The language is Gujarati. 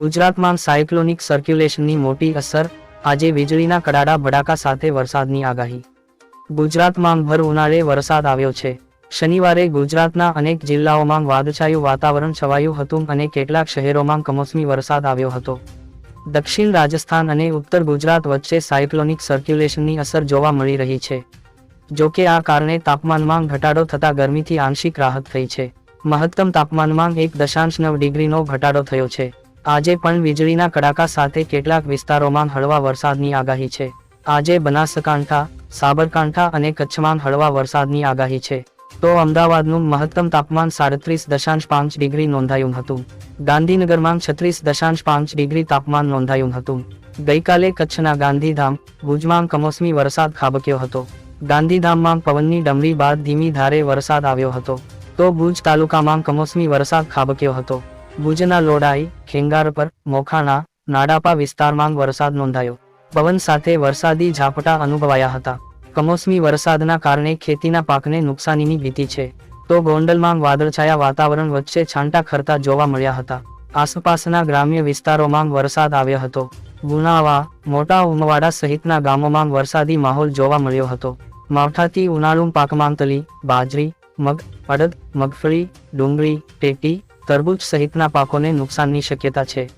ગુજરાતમાં સાયક્લોનિક સર્ક્યુલેશનની મોટી અસર, આજે વીજળીના કડાડા ભડાકા સાથે વરસાદની આગાહી. ગુજરાતમાં ભર ઉનાળે વરસાદ આવ્યો છે. શનિવારે ગુજરાતના અનેક જિલ્લાઓમાં વાદછાયું વાતાવરણ છવાયું હતું અને કેટલાક શહેરોમાં કમોસમી વરસાદ આવ્યો હતો. દક્ષિણ રાજસ્થાન અને ઉત્તર ગુજરાત વચ્ચે સાયક્લોનિક સર્ક્યુલેશનની અસર જોવા મળી રહી છે. જોકે આ કારણે તાપમાનમાં ઘટાડો થતા ગરમીથી આંશિક રાહત થઈ છે. મહત્તમ તાપમાનમાં એક દશાંશ નવ ડિગ્રીનો ઘટાડો થયો છે. આજે પણ વીજળીના કડાકા સાથે કેટલાક વિસ્તારોમાં હળવા વરસાદની આગાહી છે. આજે બનાસકાંઠા, સાબરકાંઠા અને કચ્છમાં હળવા વરસાદની આગાહી છે. તો અમદાવાદનું મહત્તમ તાપમાન સાડત્રીસ દશાંશ પાંચ ડિગ્રી નોંધાયું હતું. ગાંધીનગરમાં છત્રીસ દશાંશ પાંચ ડિગ્રી તાપમાન નોંધાયું હતું. ગઈકાલે કચ્છના ગાંધીધામ, ભુજમાં કમોસમી વરસાદ ખાબક્યો હતો. ગાંધીધામમાં પવનની ડમરી બાદ ધીમી ધારે વરસાદ આવ્યો હતો. તો ભુજ તાલુકામાં કમોસમી વરસાદ ખાબક્યો હતો. ભુજના લોડાઈ ખેંગારપર મોખાણા, નાડાપા વિસ્તારમાં વરસાદ નોંધાયો. પવન સાથે વરસાદી ઝાપટા અનુભવાયા હતા. કમોસમી વરસાદના કારણે ખેતીના પાકને નુકસાનીની ભીતિ છે. તો ગોંડલમાં વાદળછાયા વાતાવરણ વચ્ચે છાંટા ખરતા જોવા મળ્યા હતા. આસપાસના ગ્રામ્ય વિસ્તારોમાં વરસાદ આવ્યો હતો. ગુનાવા મોટા ઉમવાડા સહિતના ગામોમાં વરસાદી માહોલ જોવા મળ્યો હતો. માવઠાથી ઉનાળુ પાકમાં તલી બાજરી, મગ, અડદ, મગફળી, ડુંગળી, ટેટી તરબૂચ સહિતના પાકોને નુકસાનની શક્યતા છે.